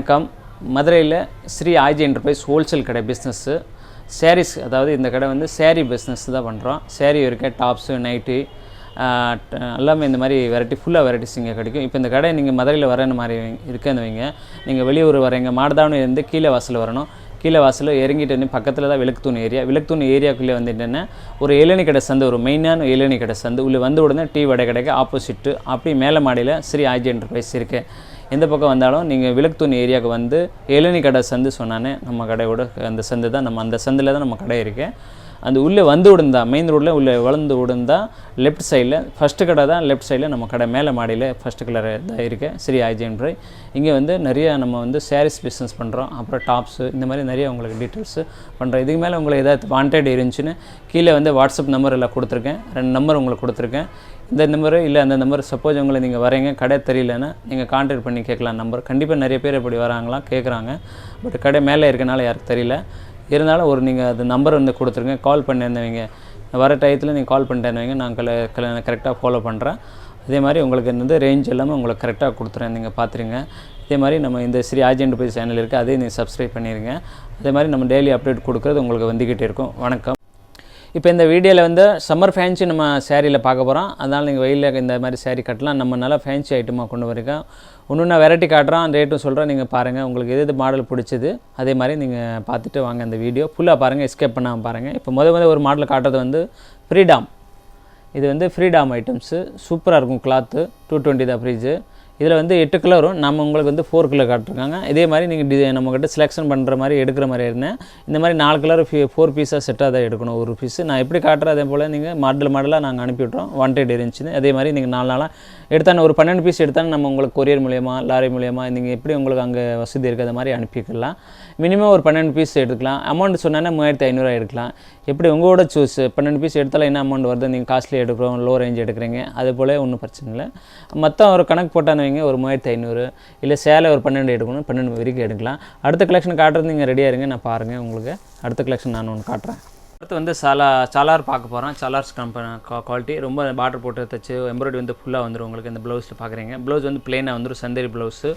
வணக்கம். மதுரையில் ஸ்ரீ ஆய்ஜி என்டர்பிரைஸ் ஹோல்சேல் கடை பிஸ்னஸ்ஸு சாரீஸ் அதாவது இந்த கடை வந்து சேரீ பிஸ்னஸ் தான் பண்ணுறோம் சேரீ இருக்க டாப்ஸு நைட்டு எல்லாமே இந்த மாதிரி வெரைட்டி ஃபுல்லாக வெரைட்டிஸ் இங்கே கிடைக்கும். இப்போ இந்த கடை நீங்கள் மதுரையில் வரேன்னு மாதிரி இருக்கேன்னு வைங்க. நீங்கள் வெளியூர் வரீங்க மாடதாவணி இருந்து கீழே வாசல் வரணும். கீழே வாசலில் இறங்கிட்டு வந்து பக்கத்தில் தான் விளக்குத்தூண் ஏரியா. விளக்குத்தூண் ஏரியாக்குள்ளே வந்துட்டேன்னா ஒரு இளநி கடை சந்து ஒரு மெயினான இளநி கடை சந்து. உள்ளே வந்து உடனே டீ வடை கடைக்கு ஆப்போசிட்டு அப்படி மேலே மாடியில் ஸ்ரீ ஆஜி என்டர்பிரைஸ் இருக்குது எந்த பக்கம் வந்தாலும் நீங்கள் விளக்குத்தூண் ஏரியாவுக்கு வந்து இளநி கடை சந்து சொன்னானே நம்ம கடையோட அந்த சந்து தான் நம்ம அந்த சந்தில் தான் நம்ம கடை இருக்குது அந்த உள்ளே வந்து விடுந்தா மெயின் ரோட்டில் உள்ளே வளர்ந்து விடுந்தா லெஃப்ட் சைடில் ஃபஸ்ட்டு கடை தான் லெஃப்ட் சைடில் நம்ம கடை மேலே மாடியில் ஃபஸ்ட்டு கலர் தான் இருக்குது ஸ்ரீ ஆய்ஜென்ட்ரை இங்கே வந்து நிறைய நம்ம வந்து சாரீஸ் பிஸ்னஸ் பண்ணுறோம் அப்புறம் டாப்ஸு இந்த மாதிரி நிறைய உங்களுக்கு டீட்டெயில்ஸு பண்ணுறோம் இதுக்கு மேலே உங்களுக்கு ஏதாவது வாண்டட் இருந்துச்சுன்னு கீழே வந்து வாட்ஸ்அப் நம்பர் எல்லாம் கொடுத்துருக்கேன். ரெண்டு நம்பர் உங்களுக்கு கொடுத்துருக்கேன். இந்த நம்பரு இல்லை அந்த நம்பர் சப்போஸ் உங்களை நீங்கள் வரீங்க கடை தெரியலன்னா நீங்கள் கான்டாக்ட் பண்ணி கேட்கலாம் நம்பர் கண்டிப்பாக நிறைய பேர் இப்படி வராங்களாம் கேட்குறாங்க. பட் கடை மேலே இருக்கனால யாருக்கு தெரியல. இருந்தாலும் ஒரு நீங்கள் அது நம்பர் வந்து கொடுத்துருங்க கால் பண்ணியிருந்தவங்க வர டயத்தில் நீங்கள் கால் பண்ணிட்டேன்னு நாங்கள் கல கரெக்டாக ஃபாலோ பண்ணுறேன் அதே மாதிரி உங்களுக்கு வந்து ரேஞ்ச் எல்லாமே உங்களுக்கு கரெக்டாக கொடுத்துறேன் நீங்கள் பார்த்துருங்க. அதே மாதிரி நம்ம இந்த ஸ்ரீ ஆஜென்ட் போய் சேனல் இருக்குது அதையும் நீங்கள் சப்ஸ்கிரைப் பண்ணிடுங்க அதே மாதிரி நம்ம டெய்லி அப்டேட் கொடுக்குறது உங்களுக்கு வந்துக்கிட்டே இருக்கும். வணக்கம். இப்போ இந்த வீடியோவில் வந்து சம்மர் ஃபேன்சி நம்ம சேரீயில் பார்க்க போகிறோம் அதனால் நீங்கள் வெயிலில் இந்த மாதிரி சேரீ கட்டலாம். நம்ம நல்லா ஃபேன்சி ஐட்டமாக கொண்டு வரைக்கும் ஒன்று ஒன்றா வெரைட்டி காட்டுறோம். ரேட்டும் சொல்கிறேன் நீங்கள் பாருங்கள் உங்களுக்கு எது எது மாடல் பிடிச்சது அதே மாதிரி நீங்கள் பார்த்துட்டு வாங்க இந்த வீடியோ. ஃபுல்லாக பாருங்கள் எஸ்கேப் பண்ணாமல் பாருங்கள் இப்போ முத முத ஒரு மாடல் காட்டுறது வந்து ஃப்ரீடாம் இது வந்து ஃப்ரீடாம் ஐட்டம்ஸு சூப்பராக இருக்கும் கிளாத்து டூ டுவெண்ட்டி தான் ஃப்ரிட்ஜு இதில் வந்து எட்டு கலரும் நம்ம உங்களுக்கு வந்து ஃபோர் கலர் காட்டிருக்காங்க. இதே மாதிரி நீங்கள் டி நம்மக்கிட்ட செலெக்ஷன் பண்ணுற மாதிரி எடுக்கிற மாதிரி இருந்தேன் இந்த மாதிரி நாலு கலர் ஃபி ஃபோர் பீஸாக செட்டாக தான் எடுக்கணும் ஒரு பீஸு நான் எப்படி காட்டுறேன்? அதே போல் நீங்கள் மாடல் மாடலாக நாங்கள் அனுப்பிவிட்றோம் ஒன் டேட் இருந்துச்சு. அதே மாதிரி நீங்கள் நாலு நாளாக எடுத்தான ஒரு பன்னெண்டு பீஸ் எடுத்தாலும் நம்ம உங்களுக்கு கொரியர் மூலியமாக லாரி மூலியமாக நீங்கள் எப்படி உங்களுக்கு அங்கே வசதி இருக்கிற மாதிரி அனுப்பிக்கலாம். மினிமம் ஒரு பன்னெண்டு பீஸ் எடுக்கலாம். அமௌண்ட் சொன்னா மூவாயிரத்தி ஐநூறுரூவா எடுக்கலாம். எப்படி உங்களோட சூஸ் பன்னெண்டு பீஸ் எடுத்தாலும் என்ன அமௌண்ட் வருது? நீங்கள் காஸ்ட்லி எடுக்கிறோம் லோ ரேஞ்ச் எடுக்கிறீங்க. அது போல் ஒன்றும் பிரச்சனை இல்லை. மொத்தம் ஒரு கணக்கு போட்டான்னு வைங்க ஒரு மூவாயிரத்தி ஐநூறு. இல்லை சேலை ஒரு பன்னெண்டு எடுக்கணும் பன்னெண்டு வரைக்கும் எடுக்கலாம். அடுத்த கலெக்ஷன் காட்டுறது நீங்கள் ரெடியாக இருங்க நான் பாருங்கள் உங்களுக்கு. அடுத்த கலெக்ஷன் நான் ஒன்று காட்டுறேன். அடுத்து வந்து சாலா சாலார் பார்க்க போகிறோம் சாலார்ஸ் கம்பெனி குவாலிட்டி ரொம்ப பார்டர் போட்டு தைச்சு எம்ப்ராய்டரி வந்து ஃபுல்லாக வந்துடும் உங்களுக்கு இந்த ப்ளவுஸில் பார்க்குறீங்க ப்ளவுஸ் வந்து பிளெயினாக வந்துடும் சந்தேரி ப்ளவுஸு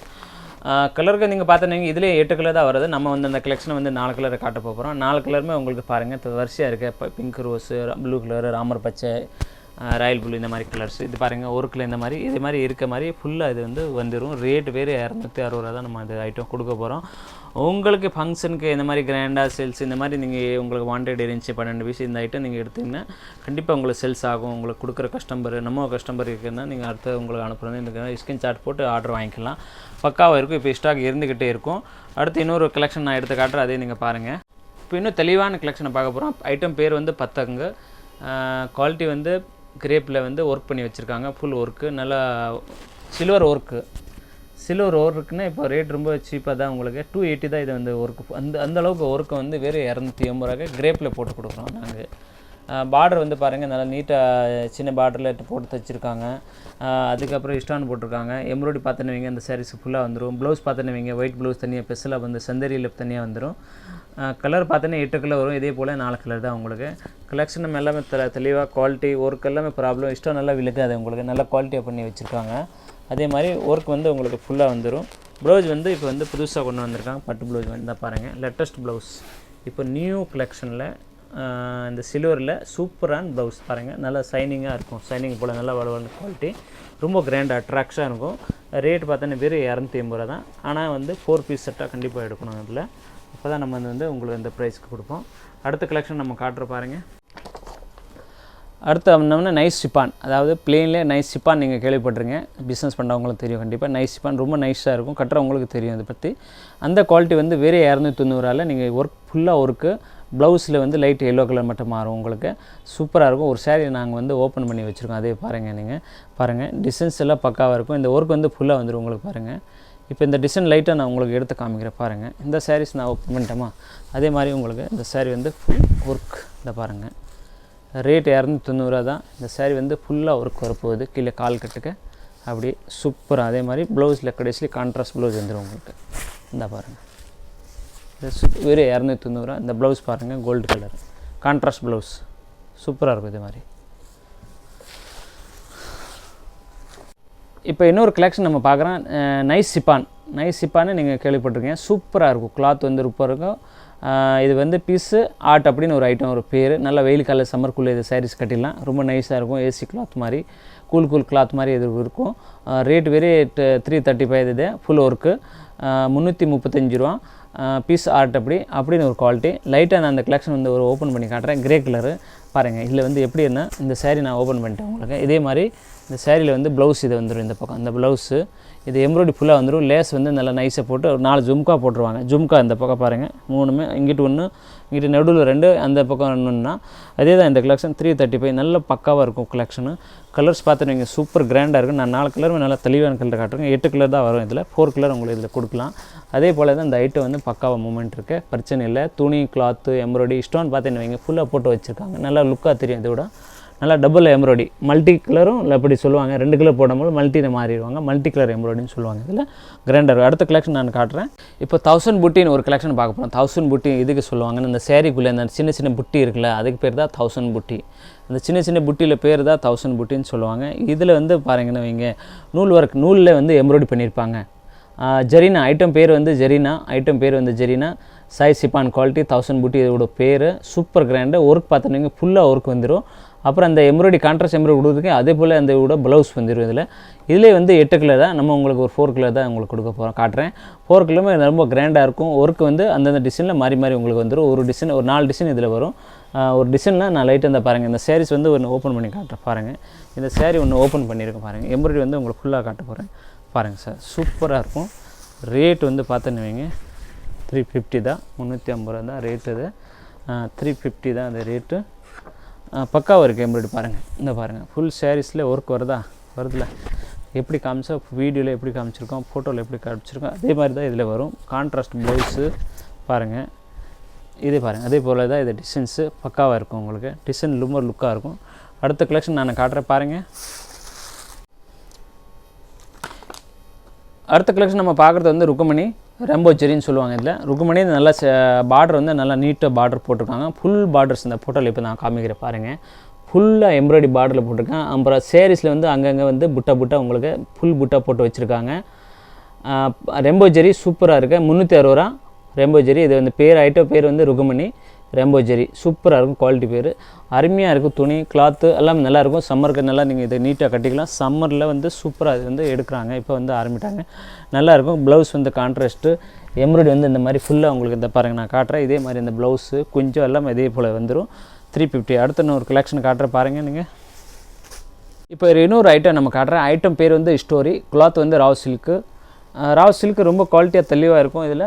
கலருக்கு நீங்கள் பார்த்தீங்கன்னா இதிலே எட்டு கலர் தான் வருது. நம்ம வந்து அந்த கலெக்ஷனை வந்து நாலு கலரை காட்ட போகிறோம் நாலு கலருமே உங்களுக்கு பாருங்கள் இப்போ வரிசையாக இருக்குது இப்போ பிங்க் ரோஸு ப்ளூ கலரு ராமர் பச்சை ராயல் ப்ளூ இந்த மாதிரி கலர்ஸ் இது பாருங்கள் ஒரு கிலோ இந்த மாதிரி இது மாதிரி இருக்க மாதிரி ஃபுல்லாக இது வந்து வந்துடும் ரேட் வேறு இரநூத்தி அறுபது ரூபா தான் நம்ம அது ஐட்டம் கொடுக்க போகிறோம் உங்களுக்கு ஃபங்க்ஷனுக்கு இந்த மாதிரி கிராண்டாக சேல்ஸ் இந்த மாதிரி நீங்கள் உங்களுக்கு வாண்டட் இருந்துச்சு பன்னெண்டு பீஸ் இந்த ஐட்டம் நீங்கள் எடுத்தீங்கன்னா கண்டிப்பாக உங்களுக்கு சேல்ஸ் ஆகும். உங்களுக்கு கொடுக்குற கஸ்டமர் நம்ம கஸ்டமர் இருக்குன்னா நீங்கள் அடுத்து உங்களுக்கு அனுப்புறது இந்த ஸ்கிரீன் சார்ட் போட்டு ஆர்டர் வாங்கிக்கலாம். பக்காவாக இருக்கும். இப்போ ஸ்டாக் இருந்துக்கிட்டே இருக்கும். அடுத்து இன்னொரு கலெக்ஷன் நான் எடுத்து காட்டுறேன். அதையும் நீங்கள் பாருங்கள் இப்போ இன்னும் தெளிவான கலெக்ஷனை பார்க்க போகிறோம் ஐட்டம் பேர் வந்து பத்தங்க. குவாலிட்டி வந்து கிரேப்பில் வந்து ஒர்க் பண்ணி வச்சுருக்காங்க. ஃபுல் ஒர்க்கு நல்லா சில்வர் ஒர்க்கு சில்வர் ஒர்க்குன்னா இப்போ ரேட் ரொம்ப சீப்பாக தான் உங்களுக்கு. டூ எயிட்டி தான் இது வந்து ஒர்க்கு அந்த அந்த அளவுக்கு ஒர்க்கை வந்து வெறும் இரநூத்தி எண்பது ரூபாய்க்கு கிரேப்பில் போட்டு கொடுக்குறோம் நாங்கள் பார்டர் வந்து பாருங்கள் நல்லா நீட்டாக சின்ன பார்டரில் போட்டு தைச்சிருக்காங்க. அதுக்கப்புறம் இஷ்டான் போட்டிருக்காங்க. எம்ப்ராய்டி பார்த்தோன்னு வைங்க அந்த சாரீஸ் ஃபுல்லாக வந்துடும் ப்ளவுஸ் பார்த்தோன்னு வைங்க ஒயிட் ப்ளவுஸ் தனியாக ஸ்பெஷலாக வந்து செந்தரியில் தனியாக வந்துடும் கலர் பார்த்தோன்னா எட்டு கலர் வரும். இதே போல் நாலு கலர் தான் உங்களுக்கு. கலெக்ஷன் நம்ம எல்லாமே தெளிவாக குவாலிட்டி ஒர்க் எல்லாமே ப்ராப்ளம் இஷ்டம் நல்லா விழுக்காது உங்களுக்கு. நல்லா குவாலிட்டியாக பண்ணி வச்சுருக்காங்க. அதே மாதிரி ஒர்க் வந்து உங்களுக்கு ஃபுல்லாக வந்துடும் ப்ளவுஸ் வந்து இப்போ வந்து புதுசாக கொண்டு வந்திருக்காங்க. பட்டு ப்ளவுஸ் வந்து தான் பாருங்கள் லேட்டஸ்ட் ப்ளவுஸ் இப்போ நியூ கலெக்ஷனில் இந்த சில்வரில் சூப்பரான ப்ளவுஸ் பாருங்கள் நல்லா சைனிங்காக இருக்கும். சைனிங் போல் நல்லா வளவன குவாலிட்டி ரொம்ப கிராண்ட் அட்ராக்ஷனாக இருக்கும். ரேட் பார்த்தோன்னா வெறும் இரநூத்தி எண்பது ரூபா தான். ஆனால் வந்து ஃபோர் பீஸ் செட்டாக கண்டிப்பாக எடுக்கணும் அதில். அப்போ தான் நம்ம வந்து உங்களுக்கு இந்த ப்ரைஸ்க்கு கொடுப்போம். அடுத்த கலெக்ஷன் நம்ம காட்டுற பாருங்கள் அடுத்து வந்தோம்னா நைஸ் சிப்பான். அதாவது பிளேன்லேயே நைஸ் சிப்பான் நீங்கள் கேள்விப்பட்டிருங்க. பிஸ்னஸ் பண்ணுறவங்களும் தெரியும் கண்டிப்பாக நைஸ் சிப்பான் ரொம்ப நைஸாக இருக்கும். கட்டுறவங்களுக்கு தெரியும் அதை பற்றி அந்த குவாலிட்டி வந்து வேறு இரநூத்தி தொண்ணூறால் நீங்கள் ஒர்க் ஃபுல்லாக ஒர்க்கு ப்ளவுஸில் வந்து லைட் எல்லோ கலர் மட்டும் மாறும் உங்களுக்கு. சூப்பராக இருக்கும். ஒரு சேரீ நாங்கள் வந்து ஓப்பன் பண்ணி வச்சுருக்கோம். அதே பாருங்கள் நீங்கள் பாருங்கள் டிசைன்ஸ் எல்லாம் பக்காவாக இருக்கும். இந்த ஒர்க் வந்து ஃபுல்லாக வந்துடும் உங்களுக்கு பாருங்கள் இப்போ இந்த டிசைன் லைட்டாக நான் உங்களுக்கு எடுத்து காமிக்கிறேன் பாருங்கள் இந்த சாரீஸ் நான் ஓப்பன் பண்ணிட்டேமா? அதே மாதிரி உங்களுக்கு இந்த சாரீ வந்து ஃபுல் ஒர்க் இந்த பாருங்கள் ரேட் இரநூத்தி தொண்ணூறுரூவா தான் இந்த சாரீ வந்து ஃபுல்லாக ஒர்க் வரப்போகுது கீழே கால் கட்டுக்கு அப்படியே சூப்பராக அதே மாதிரி ப்ளவுஸில் கடைசியில் கான்ட்ராஸ்ட் ப்ளவுஸ் வந்துடும் உங்களுக்கு. இந்த பாருங்கள் இது சு வெறும் இரநூத்தி தொண்ணூறுரூவா இந்த ப்ளவுஸ் பாருங்கள் கோல்டு கலர் கான்ட்ராஸ்ட் ப்ளவுஸ் சூப்பராக இருக்கும் இது மாதிரி. இப்போ இன்னொரு கலெக்ஷன் நம்ம பார்க்குறோம். நைஸ் சிப்பான் நைஸ் சிப்பான்னு நீங்கள் கேள்விப்பட்டிருக்கீங்க. சூப்பராக இருக்கும். கிளாத் வந்து சூப்பராக இருக்கும். இது வந்து பீஸு ஆர்ட் அப்படின்னு ஒரு ஐட்டம் ஒரு பேர். நல்ல வெயில் கால சம்மர்க்குள்ளே இது சாரீஸ் கட்டிடலாம். ரொம்ப நைஸாக இருக்கும் ஏசி கிளாத் மாதிரி. கூல் கூல் கிளாத் மாதிரி இது இருக்கும். Rate very three thirty five இது ஃபுல் ஒர்க்கு முந்நூற்றி முப்பத்தஞ்சு ரூபா. பீஸ் ஆர்ட் அப்படி. அப்படின்னு ஒரு குவாலிட்டி லைட்டாக நான் அந்த கலெக்ஷன் வந்து ஒரு ஓப்பன் பண்ணி காட்டுறேன். கிரே கலரு பாருங்கள் இதில் வந்து எப்படி என்ன இந்த சேரீ நான் ஓப்பன் பண்ணிட்டேன் உங்களுக்கு. இதே மாதிரி இந்த சேரீயில் வந்து ப்ளவுஸ் இது வந்துடும் இந்த பக்கம். இந்த ப்ளவுஸு இது எம்ப்ராய்டி ஃபுல்லாக வந்துடும் லேஸ் வந்து நல்லா நைஸாக போட்டு ஒரு நாலு ஜும்கா போட்டுருவாங்க. ஜும்கா இந்த பக்கம் பாருங்கள் மூணுமே இங்கிட்டு ஒன்று இங்கிட்டு நடுவில் ரெண்டு அந்த பக்கம் ஒன்றுன்னா அதே தான் இந்த கலெக்ஷன் த்ரீ தேர்ட்டி ஃபைவ் நல்ல பக்காவாக இருக்கும் கலெக்ஷனு கலர்ஸ் பார்த்துட்டு சூப்பர் கிராண்டாக இருக்கும் நான் நாலு கலருமே நல்லா தெளிவான கலர் காட்டுறேன் எட்டு கலர் தான் வரும் இதில். ஃபோர் கலர் உங்களுக்கு இதில் கொடுக்கலாம். அதே போல் தான் இந்த ஐட்டம் வந்து பக்காவாக மூமெண்ட் இருக்குது பிரச்சனை இல்லை. துணி கிளாத்து எம்ப்ராய்டி ஸ்டோன் பார்த்தீங்கன்னு வைங்க ஃபுல்லாக போட்டு வச்சுருக்காங்க. நல்லா லுக்காக தெரியும் இதோட. நல்லா டபுள் எம்ப்ராய்டி மல்டி கலரும் இல்லை அப்படி சொல்லுவாங்க. ரெண்டு கலர் போடும்போது மல்டியில் மாறிடுவாங்க. மல்டி கலர் எம்ப்ராய்டின்னு சொல்லுவாங்க இதில். கிராண்டர் அடுத்த கலெக்ஷன் நான் காட்டுறேன். இப்போ தௌசண்ட் புட்டின்னு ஒரு கலெக்ஷன் பார்க்க போகிறோம் தௌசண்ட் புட்டி இதுக்கு சொல்லுவாங்க இந்த சேரீக்குள்ளே அந்த சின்ன சின்ன புட்டி இருக்குல்ல அதுக்கு பேர் தான் தௌசண்ட் புட்டி அந்த சின்ன சின்ன புட்டியில் பேர் தான் தௌசண்ட் புட்டின்னு சொல்லுவாங்க. இதில் வந்து பாருங்கன்னு வைங்க. நூல் ஒர்க் நூலில் வந்து எம்ப்ராய்டி பண்ணியிருப்பாங்க. ஜெரினா ஐட்டம் பேர் வந்து ஜெரினா ஐட்டம் பேர் வந்து ஜெரினா. சைஸ் சிப்பான் குவாலிட்டி தௌசண்ட் புட்டி இதோட பேர். சூப்பர் கிராண்டு ஒர்க் பார்த்தோன்னீங்க ஃபுல்லாக ஒர்க் வந்துடும் அப்புறம் அந்த எம்ப்ராய்டி கான்ட்ராஸ்ட் எம்ப்ராய்டி கொடுத்துருக்கு அதே போல் அந்த விட ப்ளவுஸ் வந்துடும் இதில். இதிலே வந்து எட்டு கலர் தான் நம்ம உங்களுக்கு ஒரு ஃபோர் கலர் தான் உங்களுக்கு கொடுக்க போகிறோம் காட்டுறேன். ஃபோர் கலருமே ரொம்ப கிராண்டாக இருக்கும். ஒர்க் வந்து அந்தந்த டிசைனில் மாறி மாறி உங்களுக்கு வந்துடும் ஒரு டிசைன் ஒரு நாலு டிசைன் இதில் வரும். ஒரு டிசைன்னா நான் லைட்டாக இந்த பாருங்கள் இந்த sarees வந்து ஒன்று ஓப்பன் பண்ணி காட்டுறேன் பாருங்கள் இந்த சேரீ ஒன்று ஓப்பன் பண்ணியிருக்கேன் பாருங்கள் எம்ப்ராய்டி வந்து உங்களுக்கு ஃபுல்லாக காட்ட போகிறேன் பாருங்கள் சார் சூப்பராக இருக்கும். ரேட் வந்து பார்த்துன்னு வைங்க. த்ரீ ஃபிஃப்டி தான் முந்நூற்றி ஐம்பது ரூபா தான் ரேட்டு அது த்ரீ ஃபிஃப்டி தான் அந்த ரேட்டு பக்காவாக இருக்குது எம்ப்ராய்டு பாருங்கள் இந்த பாருங்கள் ஃபுல் சாரீஸில் ஒர்க் வருதா? வருதுல எப்படி காமிச்சா வீடியோவில் எப்படி காமிச்சிருக்கோம் ஃபோட்டோவில் எப்படி காமிச்சிருக்கோம் அதே மாதிரி தான் இதில் வரும். கான்ட்ராஸ்ட் ப்ளவுஸு பாருங்கள் இதே பாருங்கள் அதே போல் தான் இது டிசைன்ஸு பக்காவாக இருக்கும் உங்களுக்கு. டிசைன் லுமர் லுக்காக இருக்கும். அடுத்த கலெக்ஷன் நான் காட்டுறேன் பாருங்கள் அடுத்த கலெக்ஷன் நம்ம பார்க்குறது வந்து ருக்குமணி ரெம்போ செரின்னு சொல்லுவாங்க இதில். ருக்குமணி இது நல்லா பார்டர் வந்து நல்லா நீட்டாக பார்டர் போட்டிருக்காங்க. ஃபுல் பார்டர்ஸ் இந்த ஃபோட்டோவில் இப்போ நான் காமிக்கிறேன் பாருங்கள் ஃபுல்லாக எம்ப்ராய்டி பார்டரில் போட்டிருக்கேன் அப்புறம் சேரீஸில் வந்து அங்கங்கே வந்து புட்டா புட்டா உங்களுக்கு ஃபுல் புட்டா போட்டு வச்சுருக்காங்க. ரெம்போ ஜெரி சூப்பராக இருக்குது முந்நூற்றி அறுபது ரூபா. ரெம்போ ஜெரி இது வந்து பேர் ஐட்டோ பேர் வந்து ருகுமணி ரேம்போ ஜெரி சூப்பராக இருக்கும் குவாலிட்டி பேர். அருமையாக இருக்கும் துணி கிளாத்து எல்லாம் நல்லாயிருக்கும் சம்மருக்கு நல்லா நீங்கள் இதை நீட்டாக கட்டிக்கலாம். சம்மரில் வந்து சூப்பராக இது வந்து எடுக்கிறாங்க இப்போ வந்து ஆரம்பிட்டாங்க. நல்லாயிருக்கும் ப்ளவுஸ் வந்து கான்ட்ராஸ்ட்டு எம்ப்ராய்டி வந்து இந்த மாதிரி ஃபுல்லாக உங்களுக்கு இந்த பாருங்கள் நான் காட்டுறேன். இதே மாதிரி இந்த ப்ளவுஸு கொஞ்சம் எல்லாம் இதே போல் வந்துடும் த்ரீ ஃபிஃப்டி அடுத்த இன்னொரு கலெக்ஷன் காட்டுறேன் பாருங்கள் நீங்கள் இப்போ இன்னொரு ஐட்டம் நம்ம காட்டுறேன். ஐட்டம் பேர் வந்து ஸ்டோரி கிளாத் வந்து ராவ் சில்க்கு ராவ் சில்க்கு ரொம்ப குவாலிட்டியாக தெளிவாக இருக்கும் இதில்.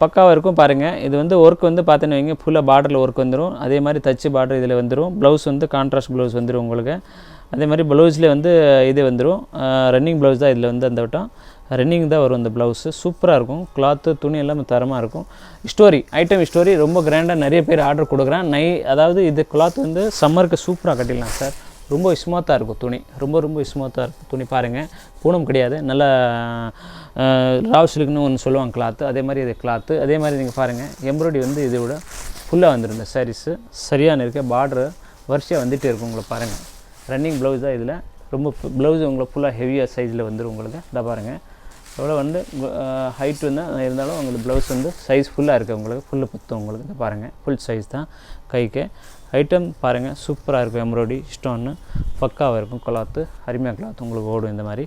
பக்காவாக இருக்கும் பாருங்கள் இது வந்து ஒர்க் வந்து பார்த்தீங்கன்னு வைங்க ஃபுல்லாக பார்டரில் ஒர்க் வந்துடும் அதே மாதிரி தச்சு பார்டர் இதில் வந்துடும் ப்ளவுஸ் வந்து கான்ட்ராஸ்ட் ப்ளவுஸ் வந்துடும் உங்களுக்கு. அதே மாதிரி ப்ளவுஸில் வந்து இது வந்துடும் ரன்னிங் ப்ளவுஸ் தான் இதில் வந்து அந்த வட்டம். ரன்னிங் தான் வரும் இந்த ப்ளவுஸு சூப்பராக இருக்கும். கிளாத்து துணி எல்லாமே தரமாக இருக்கும். ஸ்டோரி ஐட்டம் ஸ்டோரி ரொம்ப கிராண்டாக நிறைய பேர் ஆர்டர் கொடுக்குறேன். நை அதாவது இது கிளாத் வந்து சம்மருக்கு சூப்பராக கட்டிடலாம் சார் ரொம்ப ஸ்மூத்தாக இருக்கும் துணி. ரொம்ப ரொம்ப ஸ்மூத்தாக இருக்கும் துணி பாருங்கள் பூனம் கிடையாது. நல்ல ராவ் சிலுக்குன்னு ஒன்று சொல்லுவாங்க கிளாத்து அதே மாதிரி இது கிளாத்து அதே மாதிரி நீங்கள் பாருங்கள் எம்ப்ராய்டி வந்து இதை விட ஃபுல்லாக வந்துடும் இந்த சாரீஸு சரியான இருக்க. பார்டரு வரிசையாக வந்துகிட்டே இருக்கும் உங்களை பாருங்கள் ரன்னிங் ப்ளவுஸ் தான் இதில். ரொம்ப ப்ளவுஸ் உங்களுக்கு ஃபுல்லாக ஹெவியாக சைஸில் வந்துடும் உங்களுக்கு. இதை பாருங்கள் எவ்வளோ வந்து ஹைட் வந்து இருந்தாலும் உங்களுக்கு ப்ளவுஸ் வந்து சைஸ் ஃபுல்லாக இருக்குது உங்களுக்கு. ஃபுல்லு பத்தும் உங்களுக்கு. இதை பாருங்கள் ஃபுல் சைஸ் தான் கைக்கு. ஐட்டம் பாருங்கள் சூப்பராக இருக்கும் எம்ப்ராய்டி ஸ்டோன்னு பக்காவாக இருக்கும் கிளாத்து அருமையாக கிளாத் உங்களுக்கு ஓடும் இந்த மாதிரி.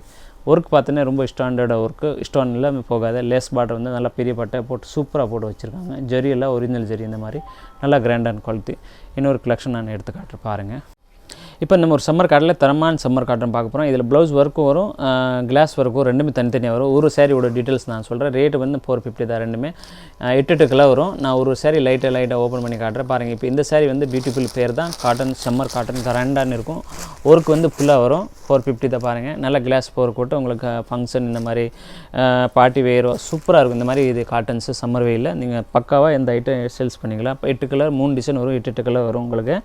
ஒர்க் பார்த்தீங்கன்னா ரொம்ப ஸ்டாண்டர்டாக ஒர்க்கு ஸ்டோன் இல்லாமல் போகாது லேஸ் பார்டர் வந்து நல்லா பெரிய பட்டை போட்டு சூப்பராக போட்டு வச்சுருக்காங்க. ஜெரியெல்லாம் ஒரிஜினல் ஜெரி இந்த மாதிரி. நல்லா கிராண்டான குவாலிட்டி இன்னொரு கலெக்ஷன் நான் எடுத்து காட்டுறேன் பாருங்கள் இப்போ நம்ம ஒரு சம்மர் காட்டில் தரமான சம்மர் காட்டன் பார்க்க போகிறோம் இதில் ப்ளவுஸ் ஒர்க்கும் வரும் கிளாஸ் ஒர்க்கும் ரெண்டுமே தனித்தனியாக வரும். ஒரு சாரியோட டீட்டெயில்ஸ் நான் சொல்கிறேன் ரேட்டு வந்து ஃபோர் ஃபிஃப்டி தான் ரெண்டுமே. எட்டு எட்டு கிலோ வரும். நான் ஒரு சாரி லைட்டாக லைட்டாக ஓப்பன் பண்ணி காட்டுறேன். பாருங்கள் இப்போ இந்த சாரி வந்து பியூட்டிஃபுல் பேர் தான். காட்டன் சம்மர் காட்டன் கரண்டான்னு இருக்கும். ஒர்க் வந்து ஃபுல்லாக வரும். ஃபோர் ஃபிஃப்டி தான் பாருங்கள் நல்ல கிளாஸ் போர் போட்டு உங்களுக்கு ஃபங்க்ஷன் இந்த மாதிரி பார்ட்டி வேர் சூப்பராக இருக்கும். இந்த மாதிரி இது காட்டன்ஸு சம்மர் வெயிலில் நீங்கள் பக்காவாக எந்த ஐட்டம் சேல்ஸ் பண்ணிக்கலாம். இப்போ எட்டு கலர் மூணு டிசைன் வரும். எட்டு எட்டு கலர் வரும் உங்களுக்கு.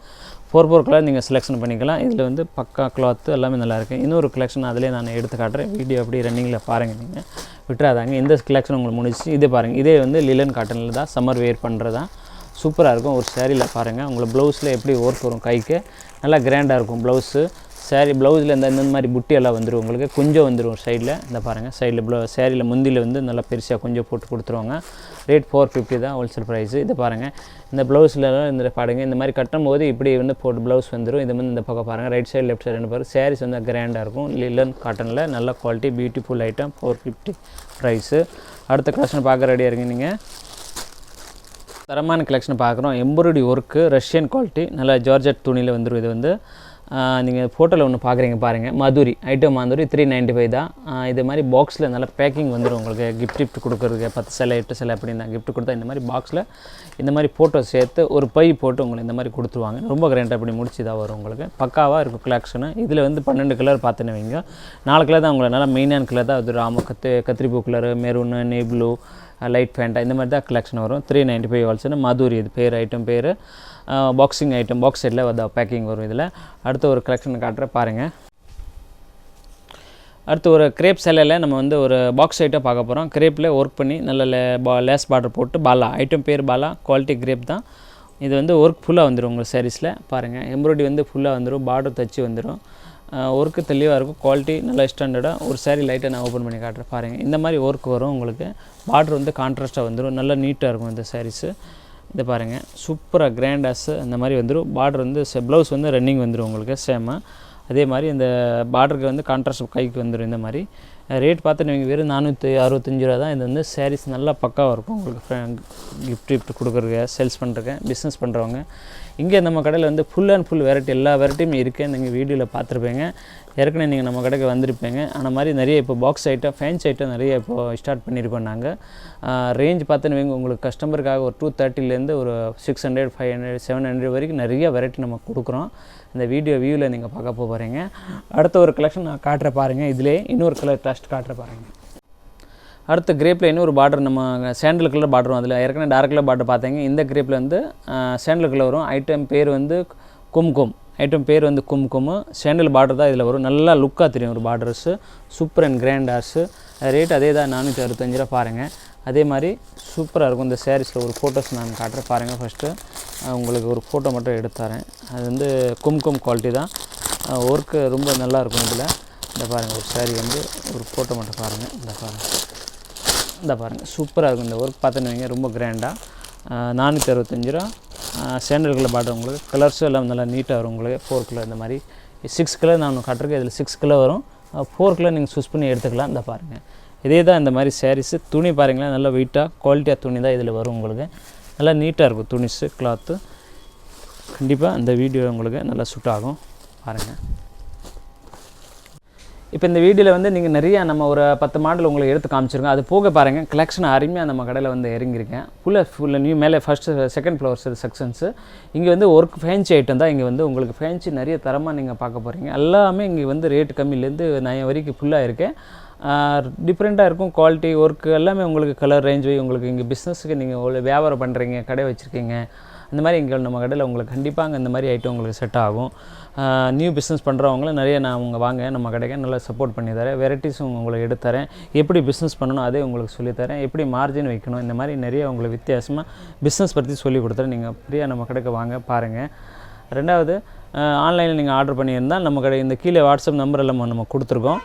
ஃபோர் ஃபோர் கலர் நீங்கள் செலெக்ஷன் பண்ணிக்கலாம். இதில் வந்து பக்கா கிளாத்து எல்லாமே நல்லாயிருக்கு இன்னொரு கலெக்ஷன் அதிலே நான் எடுத்து காட்டுறேன். வீடியோ அப்படியே ரன்னிங்கில் பாருங்கள் நீங்கள் விட்டுறாதாங்க. இந்த கலெக்ஷன் உங்களுக்கு முடிச்சு இதே பாருங்கள் இதே வந்து லிலன் காட்டனில் தான் சம்மர் வேர் பண்ணுறதா சூப்பராக இருக்கும். ஒரு சேரீயில் பாருங்கள் உங்களுக்கு ப்ளவுஸில் எப்படி ஒர்க் வரும் கைக்கு? நல்லா கிராண்டாக இருக்கும் ப்ளவுஸு சேரீ ப்ளவுஸில் இந்த இந்த மாதிரி புட்டி எல்லாம் வந்துடும் உங்களுக்கு. கொஞ்சம் வந்துடும் சைடில் இந்த பாருங்கள் சைடில் ப்ளவு சேரீயில் முந்தியில் வந்து நல்லா பெருசாக கொஞ்சம் போட்டு கொடுத்துருவாங்க. ரேட் ஃபோர் ஃபிஃப்டி தான் ஹோல்சேல் ப்ரைஸு இது பாருங்கள் இந்த ப்ளவுஸ்லலாம் இந்த பாருங்கள் இந்த மாதிரி கட்டும் போது இப்படி வந்து போட்டு ப்ளவுஸ் வந்துடும் இது வந்து இந்த பக்கம் பாருங்கள் ரைட் சைடு லெஃப்ட் சைடு ரெண்டு பாருங்கள் சாரீஸ் வந்து கிராண்டாக இருக்கும். லில்லன் காட்டனில் நல்ல quality beautiful item four fifty price அடுத்த கலெக்ஷன் பார்க்க ரெடியாக இருங்க நீங்கள் தரமான கலெக்ஷன் பார்க்குறோம். எம்ப்ராய்டரி ஒர்க்கு ரஷ்யன் குவாலிட்டி நல்லா ஜார்ஜட் துணியில் வந்துடும் இது வந்து. நீங்கள் ஃபோட்டோவில் ஒன்று பார்க்குறீங்க பாருங்கள் Madhuri item Madhuri three ninety five தான் இது மாதிரி பாக்ஸில் நல்லா பேக்கிங் வந்துடும் உங்களுக்கு. கிஃப்ட் கிஃப்ட் கொடுக்குறதுக்கு பத்து சிலை எட்டு சிலை அப்படின்னு கிஃப்ட் கொடுத்தா இந்த மாதிரி பாக்ஸில் இந்த மாதிரி ஃபோட்டோ சேர்த்து ஒரு பை போட்டு உங்களுக்கு இந்த மாதிரி கொடுத்துருவாங்க. ரொம்ப கிராண்டாக அப்படி முடிச்சு தான் வரும் உங்களுக்கு. பக்காவாக இருக்கும் கலெக்ஷனு இதில் வந்து பன்னெண்டு கலர் பார்த்துன்னு வைங்க. நாலு கலர் தான் உங்களுக்கு நல்லா மெயினான கலர் தான். அது ராம கத்து கத்திரிப்பூ colour maroon navy blue light Fanta இந்த மாதிரி தான் கலெக்ஷன் வரும். த்ரீ நைன்ட்டி ஃபைவ் ஆல்சோன்னு மதுரி இது பேர் ஐட்டம் பேர். பாக்ஸிங் ஐட்டம் பாக்ஸ் செட்டில் பேக்கிங் வரும் இதில். அடுத்த ஒரு கலெக்ஷன் காட்டுறேன் பாருங்கள் அடுத்து ஒரு கிரேப் சிலையில் நம்ம வந்து ஒரு பாக்ஸ் ஐட்டம் பார்க்க போகிறோம் கிரேப்பில் ஒர்க் பண்ணி நல்ல லே பா லேஸ் பார்டர் போட்டு பாலா ஐட்டம் பேர் பாலா குவாலிட்டி கிரேப் தான். இது வந்து ஒர்க் ஃபுல்லாக வந்துடும் உங்கள் சாரீஸில் பாருங்கள் எம்ப்ராய்டி வந்து ஃபுல்லாக வந்துடும் பார்டர் தச்சு வந்துடும் ஒர்க்கு தெளிவாக இருக்கும். குவாலிட்டி நல்லா ஸ்டாண்டர்டாக ஒரு saree லைட்டை நான் ஓப்பன் பண்ணி காட்டுறேன் பாருங்கள் இந்த மாதிரி ஒர்க் வரும் உங்களுக்கு. பார்டர் வந்து கான்ட்ராஸ்ட்டாக வந்துடும் நல்லா நீட்டாக இருக்கும் இந்த சாரீஸு இதை பாருங்கள் சூப்பராக கிராண்டாஸு அந்த மாதிரி வந்துடும் பார்டர் வந்து ப்ளவுஸ் வந்து ரன்னிங் வந்துடும் உங்களுக்கு சேமாக அதே மாதிரி இந்த பார்டருக்கு வந்து கான்ட்ராஸ்ட் கைக்கு வந்துடும் இந்த மாதிரி. ரேட் பார்த்து நீங்கள் வெறும் நானூற்றி அறுபத்தஞ்சு ரூபா தான். இது வந்து சாரீஸ் நல்லா பக்காவாக இருக்கும் உங்களுக்கு. கிஃப்ட் கிஃப்ட் கொடுக்குறதுக்கு சேல்ஸ் பண்ணுறதுக்கு பிஸ்னஸ் பண்ணுறவங்க இங்கே நம்ம கடையில் வந்து ஃபுல் அண்ட் ஃபுல் வெரைட்டி எல்லா வெரைட்டியுமே இருக்குது நீங்கள் வீடியோவில் பார்த்துருப்பீங்க. ஏற்கனவே நீங்கள் நம்ம கடைக்கு வந்திருப்பீங்க. அந்த மாதிரி நிறைய இப்போ பாக்ஸ் ஐட்டம் ஃபேன்ஸ் ஐட்டம் நிறைய இப்போ ஸ்டார்ட் பண்ணியிருக்கோம் நாங்கள் ரேஞ்ச் பார்த்துன்னு வைங்க உங்களுக்கு கஸ்டமருக்காக ஒரு டூ தேர்ட்டிலேருந்து ஒரு six hundred five hundred seven hundred வரைக்கும் நிறைய வெரைட்டி நம்ம கொடுக்குறோம். இந்த வீடியோ வியூவில் நீங்கள் பார்க்க போகிறீங்க அடுத்த ஒரு கலெக்ஷன் நான் காட்டுற பாருங்கள் இதிலே இன்னொரு கலர் டஸ்ட் காட்டுற பாருங்கள் அடுத்த கிரேப்பில் இன்னொரு பார்டர் நம்ம சேண்டல் கலர் பார்டர் வரும். அதில் ஏற்கனவே டார்க் கலர் பார்டர் பார்த்தீங்க. இந்த கிரேப்பில் வந்து சேண்டல் கலர் வரும். ஐட்டம் பேர் வந்து கும்கும் ஐட்டம் பேர் வந்து கும்கும் சேண்டல் பார்டர் தான் இதில் வரும். நல்லா லுக்காக தெரியும் ஒரு பார்டர்ஸு சூப்பர் அண்ட் கிராண்டாஸு ரேட் அதே தான். நானூற்றி அறுபத்தஞ்சு ரூபா பாருங்கள் அதே மாதிரி சூப்பராக இருக்கும். இந்த சாரீஸில் ஒரு ஃபோட்டோஸ் நான் காட்டுறேன் பாருங்கள் ஃபஸ்ட்டு உங்களுக்கு ஒரு ஃபோட்டோ மட்டும் எடுத்துறேன் அது வந்து கும்கும் குவாலிட்டி தான். ஒர்க்கு ரொம்ப நல்லா இருக்கும் இதில். இந்த பாருங்கள் ஒரு சேரீ வந்து ஒரு ஃபோட்டோ மட்டும் பாருங்கள் இந்த பாருங்கள் இந்த பாருங்கள் சூப்பராக இருக்கும் இந்த ஒர்க் பார்த்துன்னு வைங்க ரொம்ப கிராண்டாக நானூற்றி அறுபத்தஞ்சு ரூபா. சேண்டல் கலர் பாட்டம் உங்களுக்கு கலர்ஸும் எல்லாம் நல்லா நீட்டாக வரும் உங்களுக்கு. ஃபோர் கலர் இந்த மாதிரி. சிக்ஸ் கலர் நான் ஒன்று கட்டுறேன் இதில் சிக்ஸ் கலர் வரும். ஃபோர் கலர் நீங்கள் சூஸ் பண்ணி எடுத்துக்கலாம் இந்த பாருங்கள் இதே தான் இந்த மாதிரி சாரீஸு துணி பாருங்களேன் நல்லா வெயிட்டாக குவாலிட்டியாக துணி தான் இதில் வரும் உங்களுக்கு. நல்லா நீட்டாக இருக்கும் துணிஸு கிளாத்து கண்டிப்பாக இந்த வீடியோ உங்களுக்கு நல்லா சூட் ஆகும். பாருங்கள் இப்போ இந்த வீடியோவில் வந்து நீங்கள் நிறையா நம்ம ஒரு பத்து மாடல் உங்களுக்கு எடுத்து காமிச்சிருக்கோம். அது போக பாருங்கள் கலெக்ஷன் அருமையாக நம்ம கடையில் வந்து இறங்கியிருக்கேன். ஃபுல்லாக ஃபுல்லாக நியூ மேலே ஃபஸ்ட்டு செகண்ட் ஃப்ளோர்ஸ் செக்ஷன்ஸு இங்கே வந்து ஒர்க் ஃபேன்சி ஐட்டம் தான். இங்கே வந்து உங்களுக்கு ஃபேன்சி நிறைய தரமாக நீங்கள் பார்க்க போகிறீங்க எல்லாமே இங்கே வந்து ரேட் கம்மியிலேருந்து நயம் வரைக்கும் ஃபுல்லாக இருக்கேன் டிஃப்ரெண்ட்டாக இருக்கும் குவாலிட்டி ஒர்க்கு எல்லாமே உங்களுக்கு கலர் ரேஞ்ச் உங்களுக்கு இங்கே பிஸ்னஸுக்கு நீங்கள் வியாபாரம் பண்ணுறீங்க கடை வச்சுருக்கீங்க. இந்த மாதிரி இங்கே நம்ம கடையில் உங்களுக்கு கண்டிப்பாக இந்த மாதிரி ஐட்டம் உங்களுக்கு செட் ஆகும். நியூ பிஸ்னஸ் பண்ணுறவங்களும் நிறைய நான் அவங்க வாங்க நம்ம கடைக்கு நல்லா சப்போர்ட் பண்ணி தரேன். வெரைட்டிஸும் உங்களுக்கு எடுத்தரேன் எப்படி பிஸ்னஸ் பண்ணணும் அதே உங்களுக்கு சொல்லித்தரேன் எப்படி மார்ஜின் வைக்கணும் இந்த மாதிரி நிறைய உங்களுக்கு வித்தியாசமாக பிஸ்னஸ் பற்றி சொல்லி கொடுத்துறேன். நீங்கள் ஃப்ரீயாக நம்ம கடைக்கு வாங்க பாருங்கள் ரெண்டாவது ஆன்லைனில் நீங்கள் ஆர்டர் பண்ணியிருந்தால் நம்ம கடை இந்த கீழே வாட்ஸ்அப் நம்பர் எல்லாம் நம்ம கொடுத்துருக்கோம்.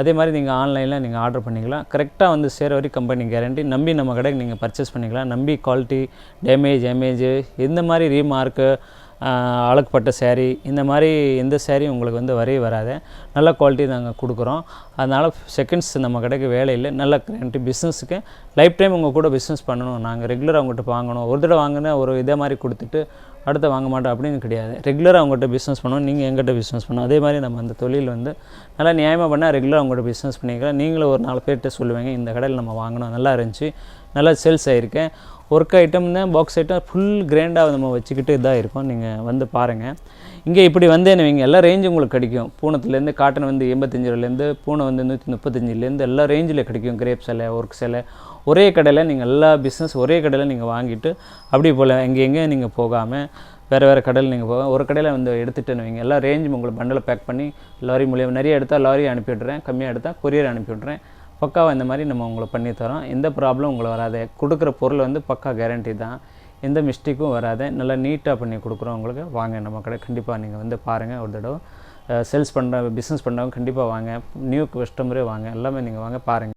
அதே மாதிரி நீங்கள் ஆன்லைனில் நீங்கள் ஆர்டர் பண்ணிக்கலாம். கரெக்டாக வந்து சேர வரை கம்பெனி கேரண்டி நம்பி நம்ம கடைக்கு நீங்கள் பர்ச்சேஸ் பண்ணிக்கலாம். நம்பி குவாலிட்டி டேமேஜ் எமேஜ் இந்த மாதிரி ரீமார்க்கு அழகுப்பட்ட சேரீ இந்த மாதிரி எந்த சேரீயும் உங்களுக்கு வந்து வரையும் வராது. நல்ல குவாலிட்டி நாங்கள் கொடுக்குறோம். அதனால் செகண்ட்ஸ் நம்ம கடைக்கு வேலை இல்லை. நல்ல கேரண்டி பிஸ்னஸுக்கு லைஃப் டைம் உங்கள் கூட பிஸ்னஸ் பண்ணணும். நாங்கள் ரெகுலராக உங்கள்கிட்ட வாங்கணும். ஒரு தடவை வாங்கினா ஒரு இதே மாதிரி கொடுத்துட்டு அடுத்து வாங்க மாட்டோம் அப்படின்னு கிடையாது. ரெகுலராக அவங்ககிட்ட பிஸ்னஸ் பண்ணணும். நீங்கள் எங்கிட்ட பிஸ்னஸ் பண்ணணும். அதே மாதிரி நம்ம அந்த தொழில் வந்து நல்லா நியாயமாக பண்ணால் ரெகுலராக அவங்கள்ட்ட பிஸ்னஸ் பண்ணிக்கலாம். நீங்களும் ஒரு நாலு பேர்கிட்ட சொல்லுவீங்க இந்த கடையில் நம்ம வாங்கினோம். நல்லா இருந்துச்சு. நல்லா சேல்ஸ் ஆகிருக்கேன் ஒர்க் ஐட்டம்னு பாக்ஸ் ஐட்டம் ஃபுல் கிராண்டாக நம்ம வச்சுக்கிட்டு இதாக இருக்கும். நீங்கள் வந்து பாருங்கள் இங்கே இப்படி வந்தேன்னு வைங்க. எல்லா ரேஞ்சும் உங்களுக்கு கிடைக்கும். பூனத்துலேருந்து காட்டன் வந்து எண்பத்தஞ்சு ரூபாலேருந்து பூனை வந்து நூற்றி முப்பத்தஞ்சுலேருந்து எல்லா ரேஞ்சில் கிடைக்கும். கிரேப் சிலை ஒர்க் சிலை. ஒரே கடையில் நீங்கள் எல்லா பிஸ்னஸ் ஒரே கடையில் நீங்கள் வாங்கிட்டு அப்படி போல் எங்கே நீங்கள் போகாமல் வேறு வேறு கடையில் நீங்கள் போக ஒரு கடையில் வந்து எடுத்துகிட்டு வைங்க. எல்லா ரேஞ்சும் உங்களுக்கு பண்டில் பேக் பண்ணி லாரி மூலியம் நிறைய எடுத்தால் லாரி அனுப்பிவிட்றேன். கம்மியாக எடுத்தால் கொரியர் அனுப்பிவிட்றேன். பக்காவாக இந்த மாதிரி நம்ம உங்களுக்கு பண்ணி தரோம். எந்த ப்ராப்ளம் உங்களுக்கு வராது. கொடுக்குற பொருள் வந்து பக்கா கேரண்டி தான். எந்த மிஸ்டேக்கும் வராது. நல்லா நீட்டாக பண்ணி கொடுக்குறோம் உங்களுக்கு வாங்க. நம்ம கடை கண்டிப்பாக நீங்கள் வந்து பாருங்கள் ஒரு தடவை சேல்ஸ் பண்ணுற பிஸ்னஸ் பண்ணுறவங்க கண்டிப்பாக வாங்க. நியூ கஸ்டமரே வாங்க. எல்லாமே நீங்கள் வாங்க பாருங்கள்